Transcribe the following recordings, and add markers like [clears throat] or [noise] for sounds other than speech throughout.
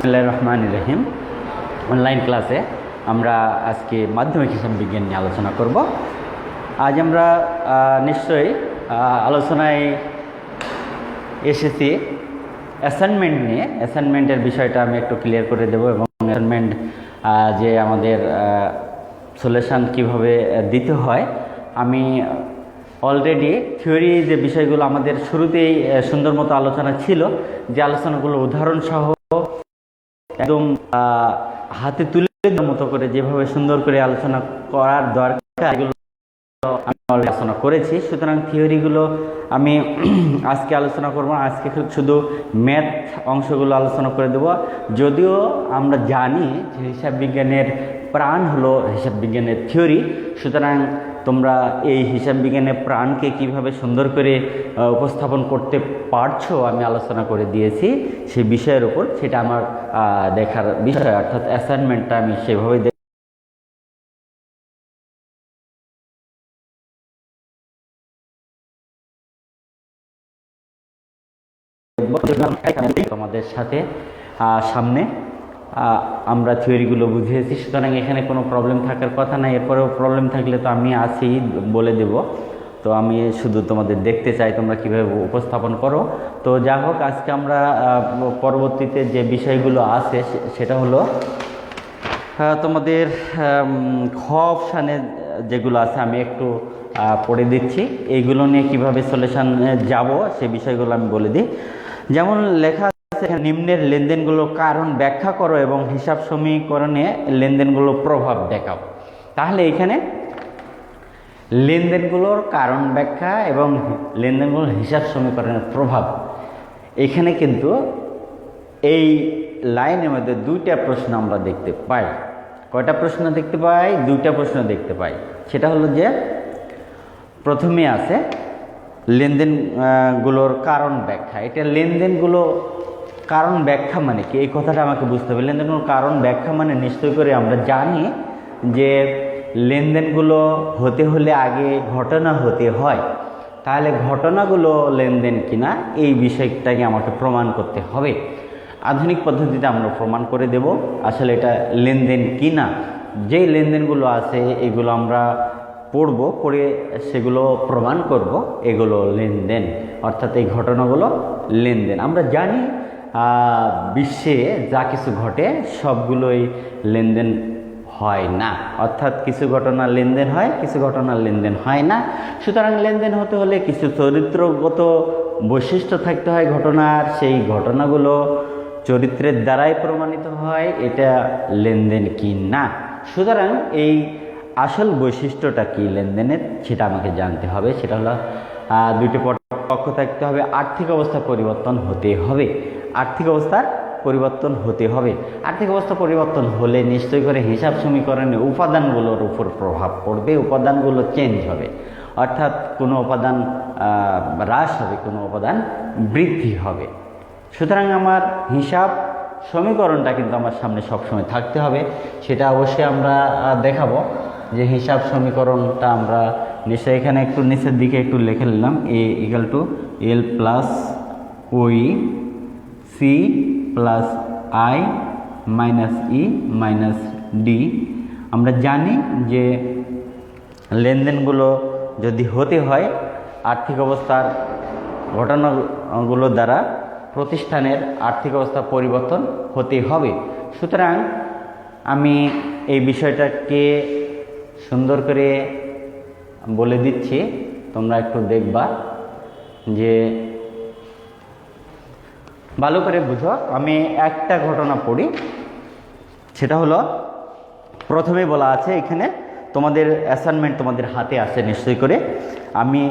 বিসমিল্লাহির রহমান রহিম। অনলাইন ক্লাসে আমরা আজকে মাধ্যমিক হিসাব বিজ্ঞান নিয়ে আলোচনা করব। আজ আমরা নিশ্চয়ই আলোচনায় এসেছি অ্যাসাইনমেন্ট নিয়ে। অ্যাসাইনমেন্টের বিষয়টা আমি একটু ক্লিয়ার করে দেবো এবং অ্যাসাইনমেন্ট যে আমাদের সলিউশন কীভাবে দিতে হয়। আমি অলরেডি থিওরি যে বিষয়গুলো আমাদের শুরুতেই সুন্দর মতো আলোচনা ছিল, যে আলোচনাগুলো উদাহরণ সহ একদম হাতে তুলে মতো করে যেভাবে সুন্দর করে আলোচনা করার দরকার আমি আলোচনা করেছি। সুতরাং থিওরিগুলো আমি [clears throat] আজকে আলোচনা করব। আজকে শুধু ম্যাথ অংশগুলো আলোচনা করে দেব। যদিও আমরা জানি যে হিসাব বিজ্ঞানের প্রাণ হলো হিসাব বিজ্ঞানের থিওরি। সুতরাং তোমরা এই হিসাব বিজ্ঞানের প্রাণকে কীভাবে সুন্দর করে উপস্থাপন করতে পারছ আমি আলোচনা করে দিয়েছি। সেই বিষয়ের উপর সেটা আমার দেখার বিষয়, অর্থাৎ অ্যাসাইনমেন্টটা আমি সেভাবে তোমাদের সাথে সামনে আমরা থিওরিগুলো বুঝিয়েছি, সুতরাং এখানে কোনো প্রবলেম থাকার কথা নাই এরপরেও প্রবলেম থাকলে তো আমি আছি বলে দেব। তো আমি শুধু তোমাদের দেখতে চাই তোমরা কীভাবে উপস্থাপন করো। তো যা হোক, আজকে আমরা পরবর্তীতে যে বিষয়গুলো আছে সেটা হলো তোমাদের খ অপশানে যেগুলো আছে আমি একটু পড়ে দিচ্ছি। এইগুলো নিয়ে কীভাবে সলিউশন যাব, সে বিষয়গুলো আমি বলে দিই। যেমন লেখা আছে নিম্নের লেনদেনগুলো কারণ ব্যাখ্যা করো এবং হিসাব সমীকরণে লেনদেনগুলোর প্রভাব দেখাও। তাহলে এখানে লেনদেনগুলোর কারণ ব্যাখ্যা এবং লেনদেনগুলোর হিসাব সমীকরণের প্রভাব। এখানে কিন্তু এই লাইনের মধ্যে দুইটা প্রশ্ন আমরা দেখতে পাই। কয়টা প্রশ্ন দেখতে পাই? দুইটা প্রশ্ন দেখতে পাই। সেটা হলো যে প্রথমে আছে লেনদেন আহ, গুলোর কারণ ব্যাখ্যা। এটা লেনদেনগুলো কারণ ব্যাখ্যা মানে কি? এই কথাটা আমাকে বুঝতে হবে। লেনদেনগুলোর কারণ ব্যাখ্যা মানে নিশ্চয় করে আমরা জানি যে লেনদেনগুলো হতে হলে আগে ঘটনা হতে হয়। তাহলে ঘটনাগুলো লেনদেন কিনা, এই বিষয়টাকে আমাকে প্রমাণ করতে হবে। আধুনিক পদ্ধতিতে আমরা প্রমাণ করে দেব আসলে এটা লেনদেন কিনা। যেই লেনদেনগুলো আছে, এগুলো আমরা পড়ব, পড়ে সেগুলো প্রমাণ করব, এগুলো লেনদেন। অর্থাৎ এই ঘটনাগুলো লেনদেন। আমরা জানি বিশ্বে যা কিছু ঘটে, সবগুলোই লেনদেন হয় না। অর্থাৎ কিছু ঘটনা লেনদেন হয়, কিছু ঘটনা লেনদেন হয় না। সুতরাং লেনদেন হতে হলে কিছু চরিত্রগত বৈশিষ্ট্য থাকতে হয় ঘটনার। সেই ঘটনাগুলো চরিত্রের দ্বারাই প্রমাণিত হয়, এটা লেনদেন কি না। সুতরাং এই আসল বৈশিষ্ট্যটা কি লেনদেনের, সেটা আমাকে জানতে হবে। সেটা হলো দুইটি পক্ষ থাকতে হবে। আর্থিক অবস্থা পরিবর্তন হতে হবে। আর্থিক অবস্থার পরিবর্তন হতে হবে। আর্থিক অবস্থা পরিবর্তন হলে নিশ্চয়ই করে হিসাব সমীকরণে উপাদানগুলোর উপর প্রভাব পড়বে, উপাদানগুলো চেঞ্জ হবে। অর্থাৎ কোনো উপাদান হ্রাস হবে, কোনো উপাদান বৃদ্ধি হবে। সুতরাং আমার হিসাব সমীকরণটা কিন্তু আমার সামনে সবসময় থাকতে হবে। সেটা অবশ্যই আমরা দেখাবো যে হিসাব সমীকরণটা আমরা নিশ্চয়ই এখানে একটু নিচের দিকে একটু লিখে নিলাম A equal to L plus OE C plus I minus E minus D আমরা জানি যে লেনদেনগুলো যদি হতে হয়, আর্থিক অবস্থার ঘটনাগুলো দ্বারা প্রতিষ্ঠানের আর্থিক অবস্থা পরিবর্তন হতে হবে। সুতরাং আমি এই বিষয়টাকে সুন্দর করে বলে দিচ্ছি, তোমরা একটু দেখবা যে ভালো করে বুঝো, আমি একটা ঘটনা পড়ি। সেটা হলো, প্রথমে বলা আছে এখানে, তোমাদের অ্যাসাইনমেন্ট তোমাদের হাতে আছে নিশ্চয় করে। আমি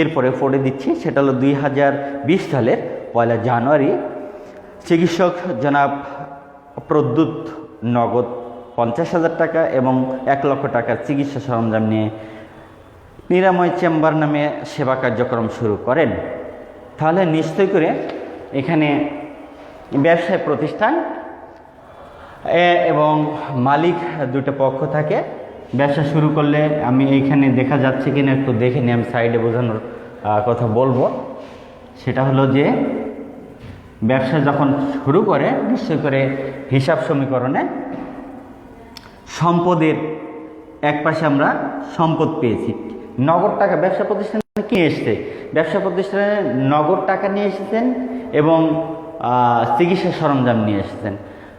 এরপরে পড়ে দিচ্ছি, সেটা হলো দুই হাজার বিশ সালের পয়লা জানুয়ারি। চিকিৎসক জনাব প্রদ্যুৎ নগদ পঞ্চাশ হাজার টাকা এবং এক লক্ষ টাকার চিকিৎসা সরঞ্জাম নিয়ে নিরাময় চেম্বার নামে সেবা কার্যক্রম শুরু করেন। তাহলে নিশ্চয় করে এখানে ব্যবসায় প্রতিষ্ঠান এবং মালিক দুটো পক্ষ থাকে। ব্যবসা শুরু করলে আমি এইখানে দেখা যাচ্ছে কিনা একটু দেখে নিই, আমি সাইডে বোঝানোর কথা বলব। সেটা হলো যে, ব্যবসা যখন শুরু করে, নিশ্চয় করে হিসাব সমীকরণে সম্পদের এক পাশে আমরা সম্পদ পেয়েছি। নগদ টাকা ব্যবসা প্রতিষ্ঠানে কি এসছে? ব্যবসা প্রতিষ্ঠানে নগদ টাকা নিয়ে এসেছেন এবং চিকিৎসা সরঞ্জাম নিয়ে এসেছেন।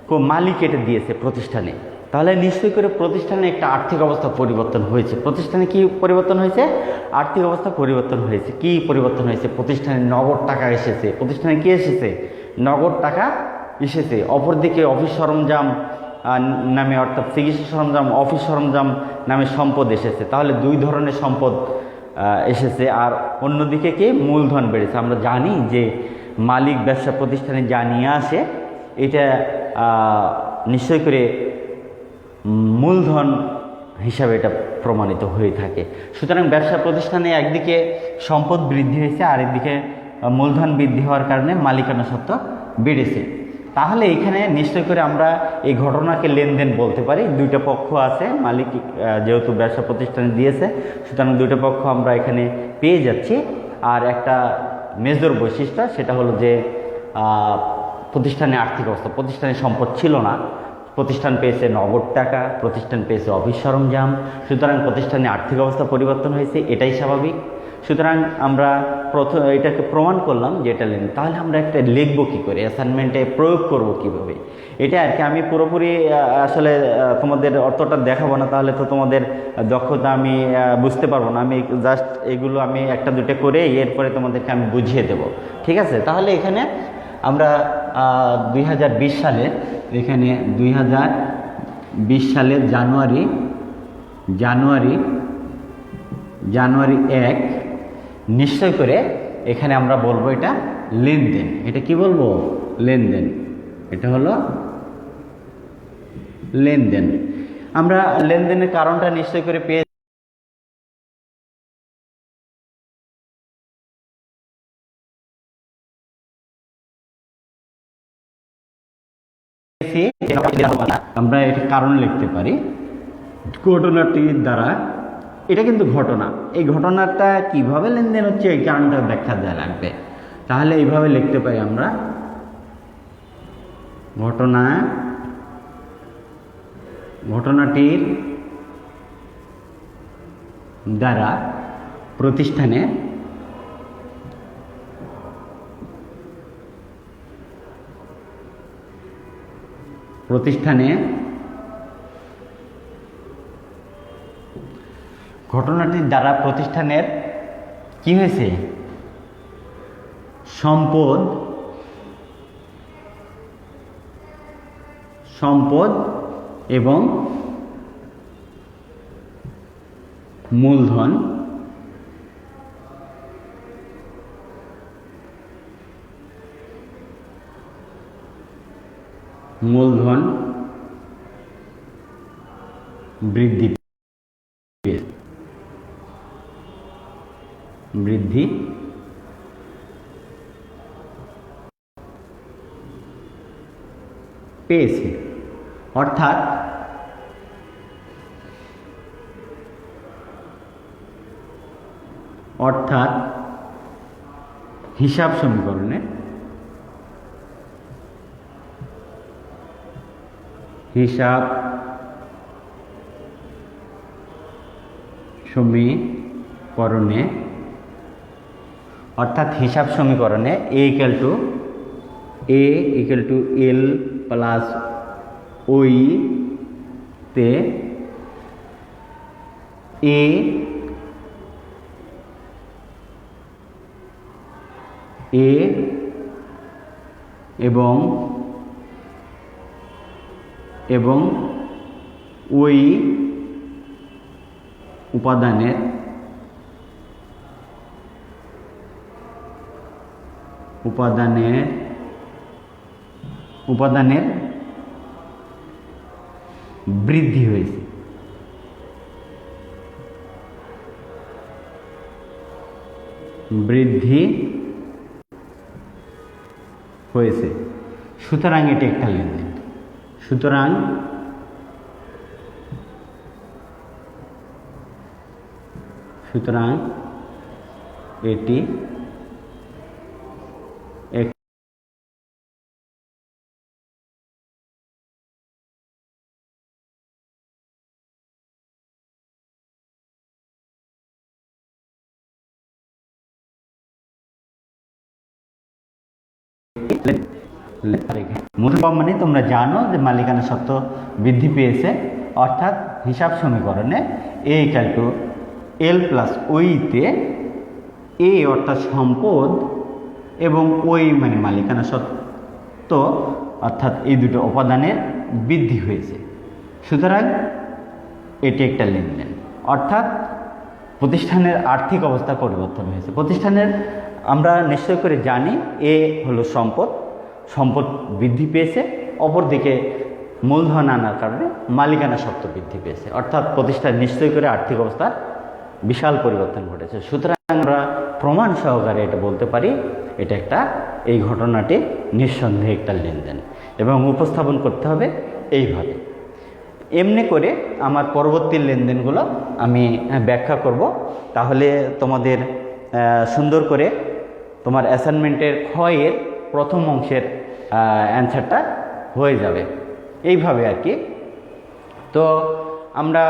কো মালিক এটা দিয়েছে প্রতিষ্ঠানে। তাহলে নিশ্চয়ই করে প্রতিষ্ঠানে একটা আর্থিক অবস্থা পরিবর্তন হয়েছে। প্রতিষ্ঠানে কি পরিবর্তন হয়েছে? আর্থিক অবস্থা পরিবর্তন হয়েছে। কি পরিবর্তন হয়েছে? প্রতিষ্ঠানে নগদ টাকা এসেছে। প্রতিষ্ঠানে কি এসেছে? নগদ টাকা এসেছে। অপরদিকে অফিস সরঞ্জাম নামে অর্থাৎ চিকিৎসা সরঞ্জাম, অফিস সরঞ্জাম নামে সম্পদ এসেছে। তাহলে দুই ধরনের সম্পদ এসেছে। আর অন্যদিকে কি? মূলধন বেড়েছে। আমরা জানি যে মালিক ব্যবসা প্রতিষ্ঠানে যা নিয়ে আসে, এটা নিশ্চয় করে মূলধন হিসাবে এটা প্রমাণিত হয়ে থাকে। সুতরাং ব্যবসা প্রতিষ্ঠানে একদিকে সম্পদ বৃদ্ধি হয়েছে, আর একদিকে মূলধন বৃদ্ধি হওয়ার কারণে মালিকানা সত্ত্ব বেড়েছে। তাহলে এখানে নিশ্চয় করে আমরা এই ঘটনাকে লেনদেন বলতে পারি। দুইটা পক্ষ আছে, মালিক যেহেতু ব্যবসা প্রতিষ্ঠানে দিয়েছে, সুতরাং দুইটা পক্ষ আমরা এখানে পেয়ে যাচ্ছি। আর একটা মেজর বৈশিষ্ট্য সেটা হলো যে প্রতিষ্ঠানে আর্থিক অবস্থা, প্রতিষ্ঠানে সম্পদ ছিল না। প্রতিষ্ঠান পেয়েছে নগদ টাকা, প্রতিষ্ঠান পেয়েছে অফিস সরঞ্জাম, সুতরাং প্রতিষ্ঠানে আর্থিক অবস্থা পরিবর্তন হয়েছে, এটাই স্বাভাবিক। সুতরাং আমরা প্রথম এটাকে প্রমাণ করলাম যে এটা লেন তাহলে আমরা একটা লিখব কী করে? অ্যাসাইনমেন্টে প্রয়োগ করব কীভাবে? এটা আর কি, আমি পুরোপুরি আসলে তোমাদের অর্থটা দেখাবো না, তাহলে তো তোমাদের দক্ষতা আমি বুঝতে পারব না। আমি জাস্ট এগুলো আমি একটা দুটো করে এরপরে তোমাদেরকে আমি বুঝিয়ে দেব। ঠিক আছে? তাহলে এখানে আমরা দুই হাজার বিশ সালে, এখানে দুই হাজার বিশ সালের জানুয়ারি জানুয়ারি জানুয়ারি এক নিশ্চয় করে এখানে আমরা বলব এটা লেনদেন। এটা কি বলব? লেনদেন। এটা হলো লেনদেন। আমরা লেনদেনের কারণটা নিশ্চয় করে পেয়ে আমরা এর কারণ লিখতে পারি। ঘটনাটির দ্বারা এটা কিন্তু ঘটনা। এই ঘটনাটা কীভাবে লেনদেন হচ্ছে এই কারণটা ব্যাখ্যা দেওয়া লাগবে। তাহলে এইভাবে লিখতে পারি আমরা। ঘটনা, ঘটনাটির দ্বারা প্রতিষ্ঠানে প্রতিষ্ঠানে ঘটনাটির দ্বারা প্রতিষ্ঠানের কি হয়েছে? সম্পদ সম্পদ এবং মূলধন। মূলধন বৃদ্ধি পেয়েছে। বৃদ্ধি। পেয়েছে। অর্থাৎ অর্থাৎ হিসাব সমীকরণে হিসাব সমীকরণে অর্থাৎ হিসাব সমীকরণে A equal to A equal to L plus OE তে এ এ এবং এবং ওই উপাদানের উপাদানের উপাদানের বৃদ্ধি হয়েছে। বৃদ্ধি হয়েছে। সুতরাং এটি একটা লেনদেন। সুতরাং সুতরাং এটি মূল মানে তোমরা জানো যে মালিকানা সত্ত্ব বৃদ্ধি পেয়েছে, অর্থাৎ হিসাব সমীকরণে এ টু এল প্লাস ওইতে এ অর্থাৎ সম্পদ এবং ওই মানে মালিকানা সত্ত্ব অর্থাৎ এই দুটো উপাদানের বৃদ্ধি হয়েছে। সুতরাং এটি একটা লেনদেন। অর্থাৎ প্রতিষ্ঠানের আর্থিক অবস্থা পরিবর্তন হয়েছে। প্রতিষ্ঠানের আমরা নিশ্চয় করে জানি এ হলো সম্পদ সম্পদ বৃদ্ধি পেয়েছে, অপরদিকে মূলধন আনার কারণে মালিকানা সত্ত্ব বৃদ্ধি পেয়েছে। অর্থাৎ প্রতিষ্ঠান নিশ্চয় করে আর্থিক অবস্থার বিশাল পরিবর্তন ঘটেছে। সুতরাং আমরা প্রমাণ সহকারে এটা বলতে পারি, এটা একটা, এই ঘটনাটি নিঃসন্দেহে একটা লেনদেন এবং উপস্থাপন করতে হবে এইভাবে। এমনি করে আমার পরবর্তী লেনদেনগুলো আমি ব্যাখ্যা করব। তাহলে তোমাদের সুন্দর করে তোমার অ্যাসাইনমেন্টের ক্ষয়ের প্রথম অংশের অ্যান্সারটা হয়ে যাবে। এইভাবে আর কি। তো আমরা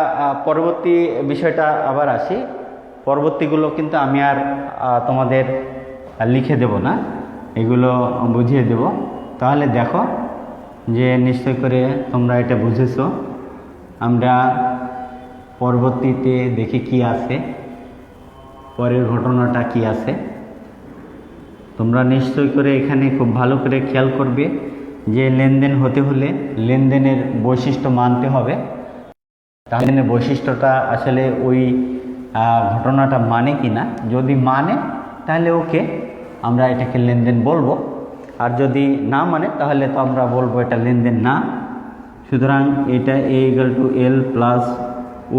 পরবর্তী বিষয়টা আবার আসি। পরবর্তীগুলো কিন্তু আমি আর তোমাদের লিখে দেব না। এগুলো বুঝিয়ে দেব। তাহলে দেখো যে নিশ্চয় করে তোমরা এটা বুঝেছ। আমরা পরবর্তীতে দেখি কি আছে। পরের ঘটনাটা কি আছে। তোমরা নিশ্চয় করে এখানে খুব ভালো করে খেয়াল করবে যে লেনদেন হতে হলে লেনদেনের বৈশিষ্ট্য মানতে হবে। তাহলে বৈশিষ্ট্যটা আসলে ওই ঘটনাটা মানে কি না যদি মানে তাহলে ওকে আমরা এটাকে লেনদেন বলব। আর যদি না মানে তাহলে তো আমরা বলব এটা লেনদেন না। সুতরাং এটা A equal to L plus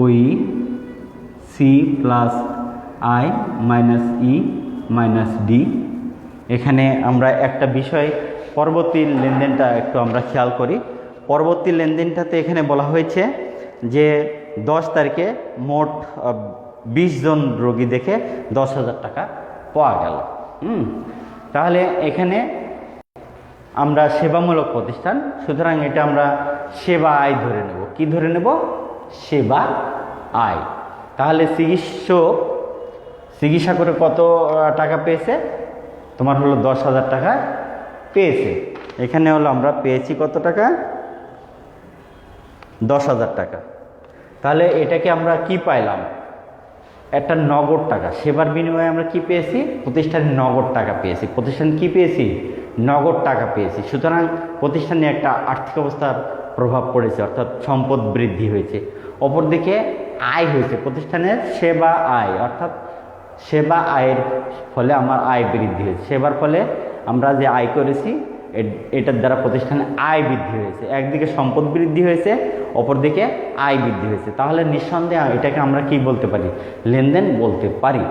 OE C plus I minus E minus D এখানে আমরা একটা বিষয়, পরবর্তী লেনদেনটা একটু আমরা খেয়াল করি। পরবর্তী লেনদেনটাতে এখানে বলা হয়েছে যে দশ তারিখে মোট বিশ জন রোগী দেখে দশ হাজার টাকা পাওয়া গেল। হুম? তাহলে এখানে আমরা সেবামূলক প্রতিষ্ঠান, সুতরাং এটা আমরা সেবা আয় ধরে নেব। কি ধরে নেব? সেবা আয়। তাহলে চিকিৎসক চিকিৎসা করে কত টাকা পেয়েছে? তোমার হলো দশ হাজার টাকা পেয়েছে। এখানে হলো আমরা পেয়েছি কত টাকা? দশ হাজার টাকা। তাহলে এটাকে আমরা কি পাইলাম? একটা নগদ টাকা। সেবার বিনিময়ে আমরা কি পেয়েছি? প্রতিষ্ঠানের নগদ টাকা পেয়েছি। প্রতিষ্ঠান কি পেয়েছি? নগদ টাকা পেয়েছি। সুতরাং প্রতিষ্ঠানে একটা আর্থিক অবস্থার প্রভাব পড়েছে, অর্থাৎ সম্পদ বৃদ্ধি হয়েছে। অপরদিকে আয় হয়েছে। প্রতিষ্ঠানের সেবা আয়, অর্থাৎ সেবা আয়ের ফলে আমার আয় বৃদ্ধি হয়েছে। সেবার ফলে আমরা যে আয় করেছি এটার দ্বারা প্রতিষ্ঠানে আয় বৃদ্ধি হয়েছে। একদিকে সম্পদ বৃদ্ধি হয়েছে, অপরদিকে আয় বৃদ্ধি হয়েছে। তাহলে নিঃসন্দেহে এটাকে আমরা কি বলতে পারি? লেনদেন বলতে পারি।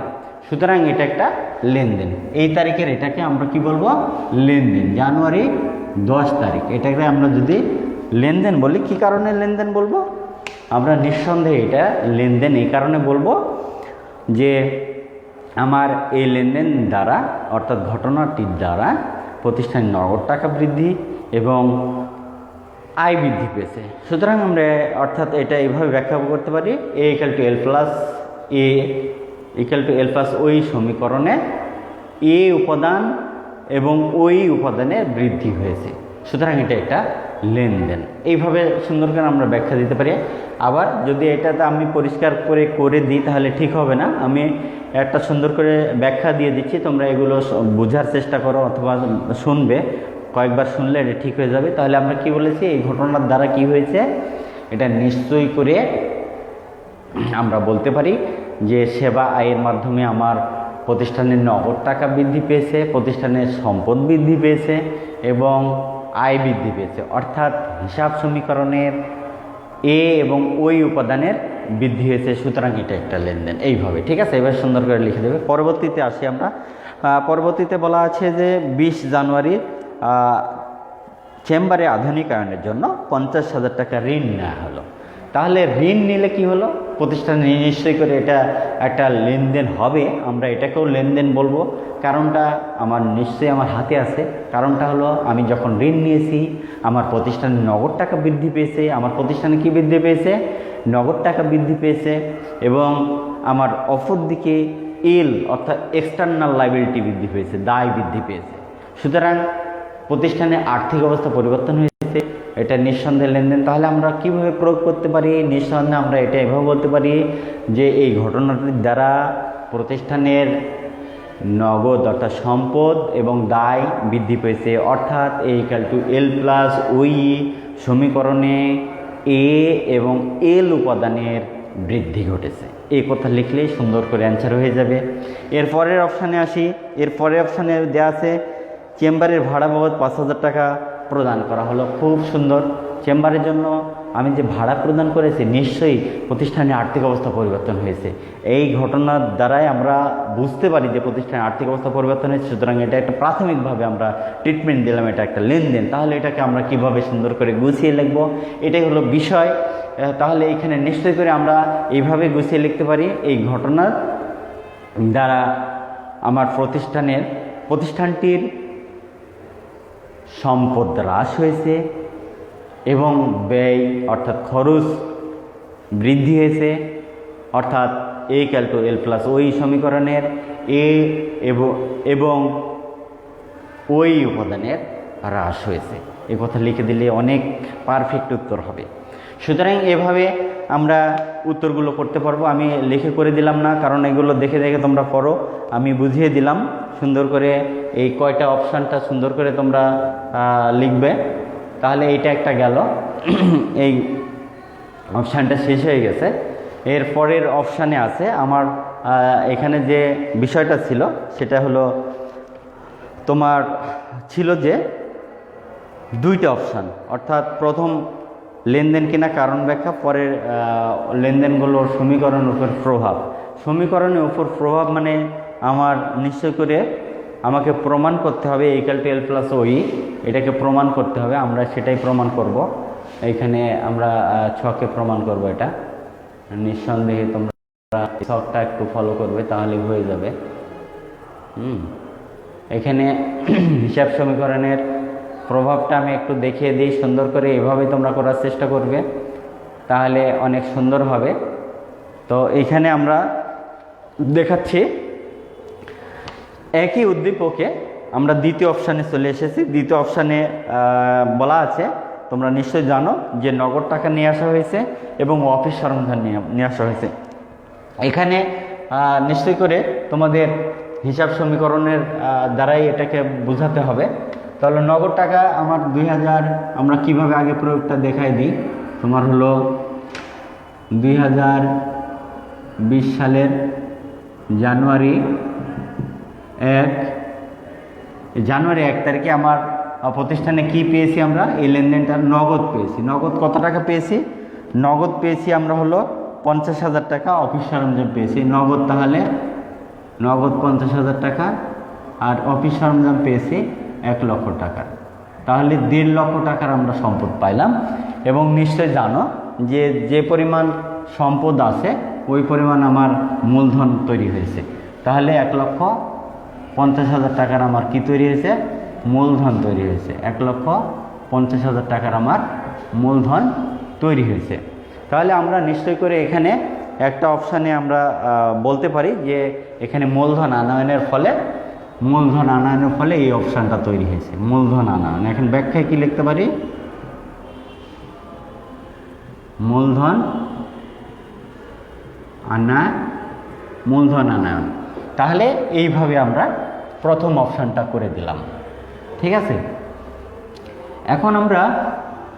সুতরাং এটা একটা লেনদেন। এই তারিখের এটাকে আমরা কি বলব? লেনদেন। জানুয়ারি দশ তারিখ। এটাকে আমরা যদি লেনদেন বলি, কি কারণে লেনদেন বলব? আমরা নিঃসন্দেহে এটা লেনদেন এই কারণে বলব যে আমার এই লেনদেন দ্বারা, অর্থাৎ ঘটনাটির দ্বারা প্রতিষ্ঠানের নগদ টাকা বৃদ্ধি এবং আয় বৃদ্ধি পেয়েছে। সুতরাং আমরা, অর্থাৎ এটা এইভাবে ব্যাখ্যা করতে পারি a equal to l plus a equal to l plus ওই সমীকরণে এ উপাদান এবং ওই উপাদানের বৃদ্ধি হয়েছে। সুতরাং এটা একটা লেনদেন। এইভাবে সুন্দর করে আমরা ব্যাখ্যা দিতে পারি। আবার যদি এটাতে আমি পরিষ্কার করে করে দিই, তাহলে ঠিক হবে না। আমি একটা সুন্দর করে ব্যাখ্যা দিয়ে দিচ্ছি। তোমরা এগুলো বোঝার চেষ্টা করো অথবা শুনবে। কয়েকবার শুনলে এটা ঠিক হয়ে যাবে। তাহলে আমরা কি বলেছি? এই ঘটনার দ্বারা কি হয়েছে? এটা নিশ্চয়ই করে আমরা বলতে পারি যে সেবা আয়ের মাধ্যমে আমার প্রতিষ্ঠানের নগদ টাকা বৃদ্ধি পেয়েছে, প্রতিষ্ঠানের সম্পদ বৃদ্ধি পেয়েছে এবং আয় বৃদ্ধি পেয়েছে। অর্থাৎ হিসাব সমীকরণের এ এবং ওই উপাদানের বৃদ্ধি হয়েছে সুতরাং এটা একটা লেনদেন। এইভাবে ঠিক আছে? এবার সুন্দর করে লিখে দেবে। পরবর্তীতে আসি আমরা। পরবর্তীতে বলা আছে যে বিশ জানুয়ারি আহ, চেম্বারে আধুনিকায়নের জন্য পঞ্চাশ হাজার টাকা ঋণ নেওয়া হলো। তাহলে ঋণ নিলে কি হলো? প্রতিষ্ঠান নিশ্চয়ই করে এটা একটা লেনদেন হবে। আমরা এটাকেও লেনদেন বলব। কারণটা আমার নিশ্চয়ই আমার হাতে আছে। কারণটা হলো আমি যখন ঋণ নিয়েছি, আমার প্রতিষ্ঠানে নগদ টাকা বৃদ্ধি পেয়েছে। আমার প্রতিষ্ঠানে কি বৃদ্ধি পেয়েছে? নগদ টাকা বৃদ্ধি পেয়েছে এবং আমার অপর দিকে এল অর্থাৎ এক্সটার্নাল লাইবিলিটি বৃদ্ধি পেয়েছে, দায় বৃদ্ধি পেয়েছে। সুতরাং প্রতিষ্ঠানে আর্থিক অবস্থা পরিবর্তন হয়েছে। এটা নিঃসন্দেহে লেনদেন। তাহলে আমরা কীভাবে প্রয়োগ করতে পারি? নিঃসন্দেহে আমরা এটা এভাবে বলতে পারি যে এই ঘটনাটির দ্বারা প্রতিষ্ঠানের নগদ অর্থাৎ সম্পদ এবং দায় বৃদ্ধি পেয়েছে। অর্থাৎ এই ইকাল টু এল প্লাস ওই সমীকরণে এ এবং এল উপাদানের বৃদ্ধি ঘটেছে। এই কথা লিখলেই সুন্দর করে অ্যান্সার হয়ে যাবে। এর পরের অপশানে আসি। এর পরের অপশানে দেওয়া আছে, চেম্বারের ভাড়া বাবদ পাঁচ হাজার টাকা। প্রদান করা হলো। খুব সুন্দর। চেম্বারের জন্য আমি যে ভাড়া প্রদান করেছি, নিশ্চয়ই প্রতিষ্ঠানের আর্থিক অবস্থা পরিবর্তন হয়েছে। এই ঘটনার দ্বারাই আমরা বুঝতে পারি যে প্রতিষ্ঠানের আর্থিক অবস্থা পরিবর্তন হয়েছে। সুতরাং এটা একটা প্রাথমিকভাবে আমরা ট্রিটমেন্ট দিলাম, এটা একটা লেনদেন। তাহলে এটাকে আমরা কীভাবে সুন্দর করে গুছিয়ে লিখব? এটাই হলো বিষয়। তাহলে এখানে নিশ্চয় করে আমরা এইভাবে গুছিয়ে লিখতে পারি। এই ঘটনার দ্বারা আমার প্রতিষ্ঠানের, প্রতিষ্ঠানটির সম্পদ হ্রাস হয়েছে এবং ব্যয় অর্থাৎ খরচ বৃদ্ধি হয়েছে। অর্থাৎ এ ক্যালটু এল প্লাস ওই সমীকরণের এ এবং ওই উপাদানের হ্রাস হয়েছে। এ কথা লিখে দিলে অনেক পারফেক্ট উত্তর হবে। সুতরাং এভাবে আমরা উত্তরগুলো করতে পারব। আমি লিখে করে দিলাম না, কারণ এগুলো দেখে দেখে তোমরা করো আমি বুঝিয়ে দিলাম, সুন্দর করে এই কয়টা অপশানটা সুন্দর করে তোমরা লিখবে। তাহলে এইটা একটা গেল। [clears throat] এই অপশানটা শেষ হয়ে গেছে। এর পরের অপশানে আছে আমার এখানে যে বিষয়টা ছিল, সেটা হলো তোমার ছিল যে দুইটা অপশান। অর্থাৎ প্রথম লেনদেন কিনা কারণ ব্যাখ্যা, পরের লেনদেনগুলোর সমীকরণের উপর প্রভাব। সমীকরণের উপর প্রভাব মানে আমার নিশ্চয় করে আমাকে প্রমাণ করতে হবে ইকাল টু এল প্লাস ওই এটাকে প্রমাণ করতে হবে, আমরা সেটাই প্রমাণ করব। এখানে আমরা ছকে প্রমাণ করব এটা। নিঃসন্দেহে তোমরা ছকটা একটু ফলো করবে, তাহলে হয়ে যাবে। হুম। এখানে [clears throat] হিসাব সমীকরণের প্রভাবটা আমি একটু দেখিয়ে দিই, সুন্দর করে এভাবে তোমরা করার চেষ্টা করবে, তাহলে অনেক সুন্দর হবে। তো এখানে আমরা দেখাচ্ছি, একই উদ্দীপকে আমরা দ্বিতীয় অপশানে চলে এসেছি। দ্বিতীয় অপশানে বলা আছে, তোমরা নিশ্চয় জানো যে নগদ টাকা নিয়ে আসা হয়েছে এবং অফিস সরঞ্জাম নিয়ে নিয়ে আসা হয়েছে। এখানে নিশ্চয় করে তোমাদের হিসাব সমীকরণের দ্বারাই এটাকে বোঝাতে হবে। তাহলে নগদ টাকা আমার দুই হাজার, আমরা কীভাবে আগে প্রয়োগটা দেখাই দিই? তোমার হলো দুই হাজার বিশ সালের জানুয়ারি এক জানুয়ারি এক তারিখে আমার প্রতিষ্ঠানে কি পেয়েছি আমরা? এই লেনদেনটা নগদ পেয়েছি। নগদ কত টাকা পেয়েছি? নগদ পেয়েছি আমরা হলো পঞ্চাশ হাজার টাকা অফিস সরঞ্জাম পেয়েছি। নগদ তাহলে নগদ পঞ্চাশ হাজার টাকা আর অফিস সরঞ্জাম পেয়েছি এক লক্ষ টাকা। তাহলে দেড় লক্ষ টাকার আমরা সম্পদ পাইলাম এবং নিশ্চয় জানো যে যে পরিমাণ সম্পদ আছে, ওই পরিমাণ আমার মূলধন তৈরি হয়েছে। তাহলে এক লক্ষ পঞ্চাশ হাজার টাকার আমার কি তৈরি হয়েছে? মূলধন তৈরি হয়েছে। এক লক্ষ পঞ্চাশ হাজার টাকার আমার মূলধন তৈরি হয়েছে। তাহলে আমরা নিশ্চয় করে এখানে একটা অপশানে আমরা বলতে পারি যে, এখানে মূলধন আনয়নের ফলে মূলধন আনয়নের ফলে এই অপশানটা তৈরি হয়েছে, মূলধন আনয়ন এখন ব্যাখ্যায় কি লিখতে পারি? মূলধন আনা, মূলধন আনায়ন তাহলে এইভাবে আমরা প্রথম অপশানটা করে দিলাম। ঠিক আছে? এখন আমরা,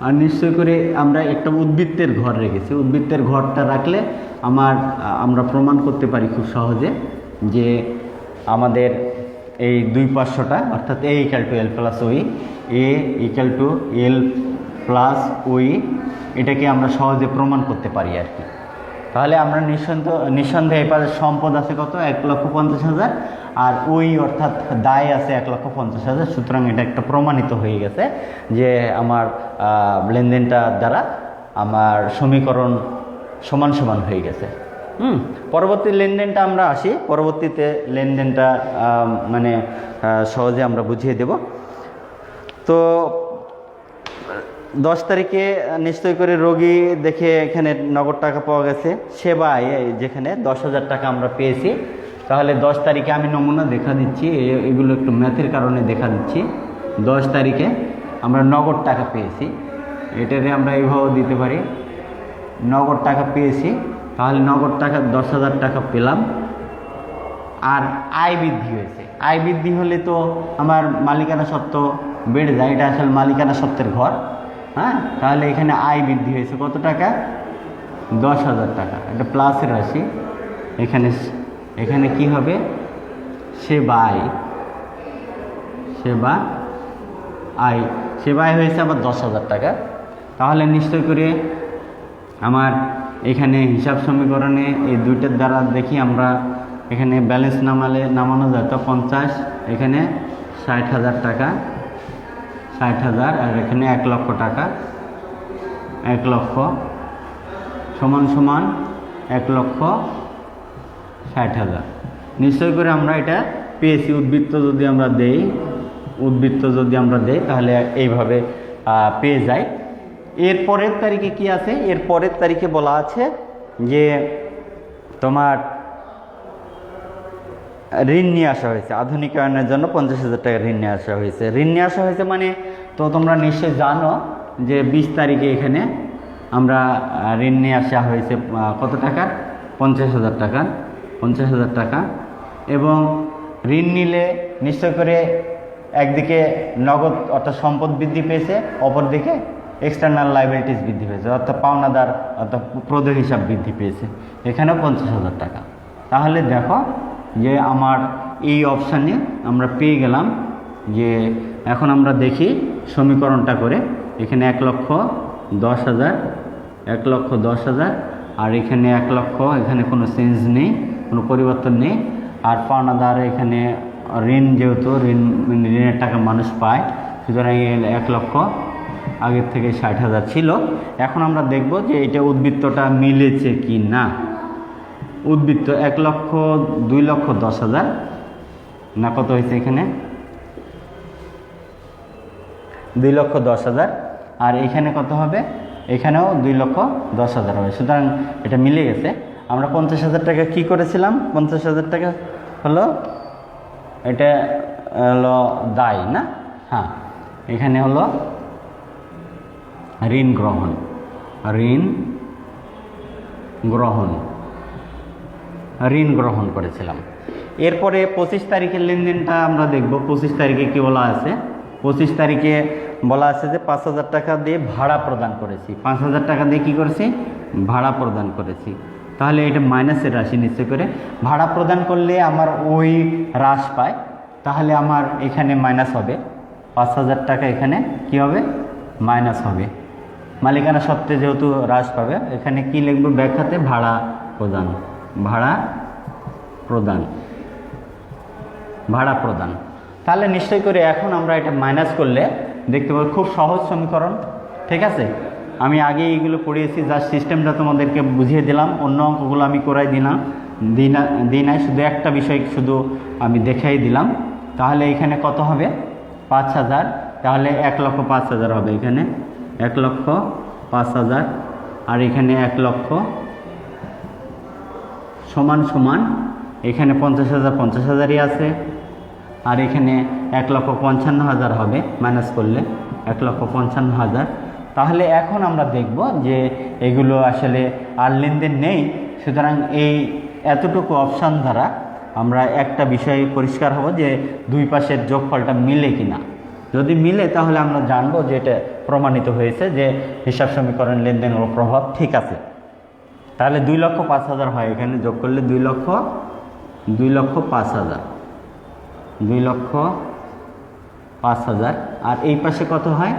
আর নিশ্চয় করে আমরা একটা উদ্বৃত্তের ঘর রেখেছি। উদ্বৃত্তের ঘরটা রাখলে আমার, আমরা প্রমাণ করতে পারি খুব সহজে যে আমাদের এই দুই পাঁচশোটা অর্থাৎ a equal to l plus ওই a equal to l plus ওই এটাকে আমরা সহজে প্রমাণ করতে পারি আর কি। তাহলে আমরা নিঃসন্দেহ নিঃসন্দেহে এবার সম্পদ আছে কত? এক লক্ষ পঞ্চাশ হাজার আর ওই অর্থাৎ দায় আছে এক লক্ষ পঞ্চাশ হাজার সুতরাং এটা একটা প্রমাণিত হয়ে গেছে যে আমার আহ, লেনদেনটা দ্বারা আমার সমীকরণ সমান সমান হয়ে গেছে। হুম, পরবর্তী লেনদেনটা আমরা আসি। পরবর্তীতে লেনদেনটা মানে সহজে আমরা বুঝিয়ে দেব। তো, দশ তারিখে নিশ্চয় করে রোগী দেখে এখানে নগদ টাকা পাওয়া গেছে। সেবায় যেখানে দশ হাজার টাকা আমরা পেয়েছি। তাহলে দশ তারিখে আমি নমুনা দেখা দিচ্ছি। এগুলো একটু ম্যাথের কারণে দেখা দিচ্ছি। দশ তারিখে আমরা নগদ টাকা পেয়েছি। এটারে আমরা এইভাবে দিতে পারি। নগদ টাকা পেয়েছি। তাহলে নগদ টাকা, দশ হাজার টাকা পেলাম। আর আয় বৃদ্ধি হয়েছে। আয় বৃদ্ধি হলে তো আমার মালিকানা সত্ত্ব বেড়ে যায়। এটা আসলে মালিকানা সত্ত্বের ঘর হ্যাঁ? তাহলে এখানে আয় বৃদ্ধি হয়েছে কত টাকা? দশ হাজার টাকা। এটা প্লাসের রাশি। এখানে এখানে কি হবে? সেবা আয়। সেবা আয়। সেবা আয় হয়েছে আবার দশ হাজার টাকা। তাহলে নিশ্চয় করে আমার এখানে হিসাব সমীকরণে এই দুইটার দ্বারা দেখি আমরা এখানে ব্যালেন্স নামালে নামানো যায় তো পঞ্চাশ, এখানে ষাট হাজার টাকা, ষাট হাজার, আর এখানে এক লক্ষ টাকা, এক লক্ষ সমান সমান এক লক্ষ ষাট হাজার। নিশ্চয় করে আমরা এটা পেয়েছি উদ্বৃত্ত যদি আমরা দেই, উদ্বৃত্ত যদি আমরা দেই, তাহলে এইভাবে পেয়ে যাই। এর পরের তারিখে কি আছে? এর পরের তারিখে বলা আছে যে তোমার ঋণ নিয়ে আসা হয়েছে। আধুনিকায়নের জন্য পঞ্চাশ হাজার টাকা ঋণ নিয়ে আসা হয়েছে। ঋণ নিয়ে আসা হয়েছে মানে তো তোমরা নিশ্চয়ই জানো যে বিশ তারিখে এখানে আমরা ঋণ নিয়ে আসা হয়েছে কত টাকা পঞ্চাশ হাজার টাকা পঞ্চাশ হাজার টাকা। এবং ঋণ নিলে নিশ্চয় করে একদিকে নগদ অর্থাৎ সম্পদ বৃদ্ধি পেয়েছে, অপরদিকে এক্সটার্নাল লাইবিলিটিস বৃদ্ধি পেয়েছে, অর্থাৎ পাওনাদার অর্থাৎ প্রদ হিসাব বৃদ্ধি পেয়েছে। এখানেও পঞ্চাশ হাজার টাকা। তাহলে দেখো যে আমার এই অপশানে আমরা পেয়ে গেলাম যে এখন আমরা দেখি সমীকরণটা করে, এখানে এক লক্ষ দশ হাজার, এক লক্ষ দশ হাজার, আর এখানে এক লক্ষ, এখানে কোনো চেঞ্জ নেই, কোনো পরিবর্তন নেই। আর পাওনাদার এখানে ঋণ যেহেতু, ঋণ ঋণের টাকা মানুষ পায়, সুতরাং এক লক্ষ আগের থেকে ষাট হাজার ছিল। এখন আমরা দেখব যে এটা উদ্বৃত্তটা মিলেছে কি না। উদ্বৃত্ত এক লক্ষ, দুই লক্ষ দশ হাজার। না, কত হয়েছে এখানে? দুই লক্ষ দশ হাজার। আর এখানে কত হবে? এখানেও দুই লক্ষ দশ হাজার হবে। সুতরাং এটা মিলে গেছে। আমরা পঞ্চাশ হাজার টাকা কি করেছিলাম? পঞ্চাশ হাজার টাকা হলো, এটা হলো দায়, না? হ্যাঁ এখানে হলো ঋণ গ্রহণ। ঋণ গ্রহণ। ঋণ গ্রহণ করেছিলাম। এরপরে পঁচিশ তারিখের লেনদেনটা আমরা দেখব। পঁচিশ তারিখে কী বলা আছে? পঁচিশ তারিখে বলা আছে যে পাঁচ হাজার টাকা দিয়ে ভাড়া প্রদান করেছি। পাঁচ হাজার টাকা দিয়ে কী করেছি? ভাড়া প্রদান করেছি। তাহলে এটা মাইনাসের রাশি নিশ্চয় করে। ভাড়া প্রদান করলে আমার ওই হ্রাস পায়। তাহলে আমার এখানে মাইনাস হবে। পাঁচ হাজার টাকা এখানে কি হবে? মাইনাস হবে। মালিকানা সত্ত্বে যেহেতু হ্রাস পাবে, এখানে কি লিখব? ব্যাখ্যাতে ভাড়া প্রদান। ভাড়া প্রদান। ভাড়া প্রদান। তাহলে নিশ্চয় করে এখন আমরা এটা মাইনাস করলে দেখতে পাবো খুব সহজ সমীকরণ, ঠিক আছে? আমি আগে এইগুলো পড়িয়েছি যার সিস্টেমটা তোমাদেরকে বুঝিয়ে দিলাম। অন্য অঙ্কগুলো আমি করাই দিলাম। দিই না, দিই নাই, শুধু একটা বিষয় শুধু আমি দেখাই দিলাম। তাহলে এখানে কত হবে? পাঁচ হাজার। তাহলে এক লক্ষ পাঁচ হাজার হবে এখানে। এক লক্ষ পাঁচ হাজার। আর এখানে এক লক্ষ সমান সমান এখানে পঞ্চাশ হাজার, পঞ্চাশ হাজারই আছে। আর এখানে এক লক্ষ পঞ্চান্ন হাজার হবে মাইনাস করলে এক লক্ষ পঞ্চান্ন হাজার। তাহলে এখন আমরা দেখব যে এগুলো আসলে আর লেনদেন নেই। সুতরাং এই এতটুকু অপশান দ্বারা আমরা একটা বিষয় পরিষ্কার হব যে দুই পাশের যোগফলটা মিলে কিনা। যদি মিলে, তাহলে আমরা জানব যে এটা প্রমাণিত হয়েছে যে হিসাব সমীকরণ লেনদেন ও প্রভাব ঠিক আছে। তাহলে দুই লক্ষ পাঁচ হাজার হয় এখানে, যোগ করলে দুই লক্ষ দুই লক্ষ পাঁচ হাজার। দুই লক্ষ পাঁচ হাজার। আর এই পাশে কত হয়?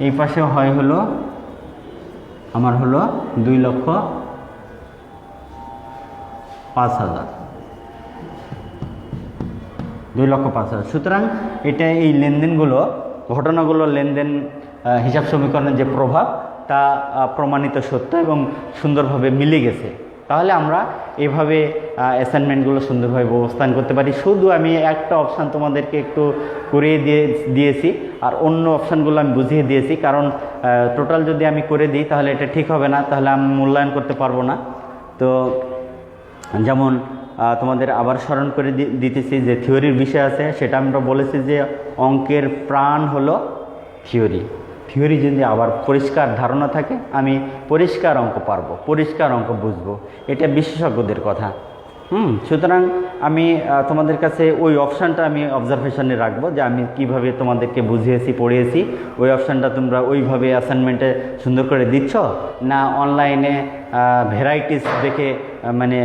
এই পাশে হয় হলো, আমার হলো দুই লক্ষ পাঁচ হাজার। দুই লক্ষ পাঁচ হাজার। সুতরাং এটা এই লেনদেনগুলো, ঘটনাগুলো লেনদেন হিসাব সমীকরণের যে প্রভাব, তা প্রমাণিত সত্য এবং সুন্দরভাবে মিলে গেছে। তাহলে আমরা এভাবে অ্যাসাইনমেন্টগুলো সুন্দরভাবে ব্যবস্থান করতে পারি। শুধু আমি একটা অপশান তোমাদেরকে একটু করিয়ে দিয়ে, দিয়েছি, আর অন্য অপশানগুলো আমি বুঝিয়ে দিয়েছি। কারণ টোটাল যদি আমি করে দিই, তাহলে এটা ঠিক হবে না। তাহলে আমি মূল্যায়ন করতে পারব না। তো, যেমন তোমাদের আবার স্মরণ করে দিতেছি যে থিওরির বিষয় আছে, সেটা আমরা বলেছি যে অঙ্কের প্রাণ হলো থিওরি। থিওরি যদি আবার পরিষ্কার ধারণা থাকে, আমি পরিষ্কার অঙ্ক পারব, পরিষ্কার অঙ্ক বুঝব। এটা বিশেষজ্ঞদের কথা। হুম, সুতরাং আমি তোমাদের কাছে ওই অপশানটা আমি অবজারভেশনে রাখব যে আমি কীভাবে তোমাদেরকে বুঝিয়েছি, পড়িয়েছি। ওই অপশানটা তোমরা ওইভাবে অ্যাসাইনমেন্টে সুন্দর করে দিচ্ছ? না অনলাইনে ভ্যারাইটিস দেখে মানে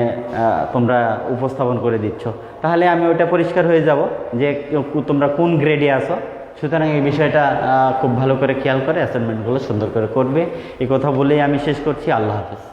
তোমরা উপস্থাপন করে দিচ্ছ। তাহলে আমি ওইটা পরিষ্কার হয়ে যাব যে তোমরা কোন গ্রেডে আসো সুতরাং এই বিষয়টা খুব ভালো করে খেয়াল করে অ্যাসাইনমেন্টগুলো সুন্দর করে করবে। এই কথা বলেই আমি শেষ করছি। আল্লাহ হাফিজ।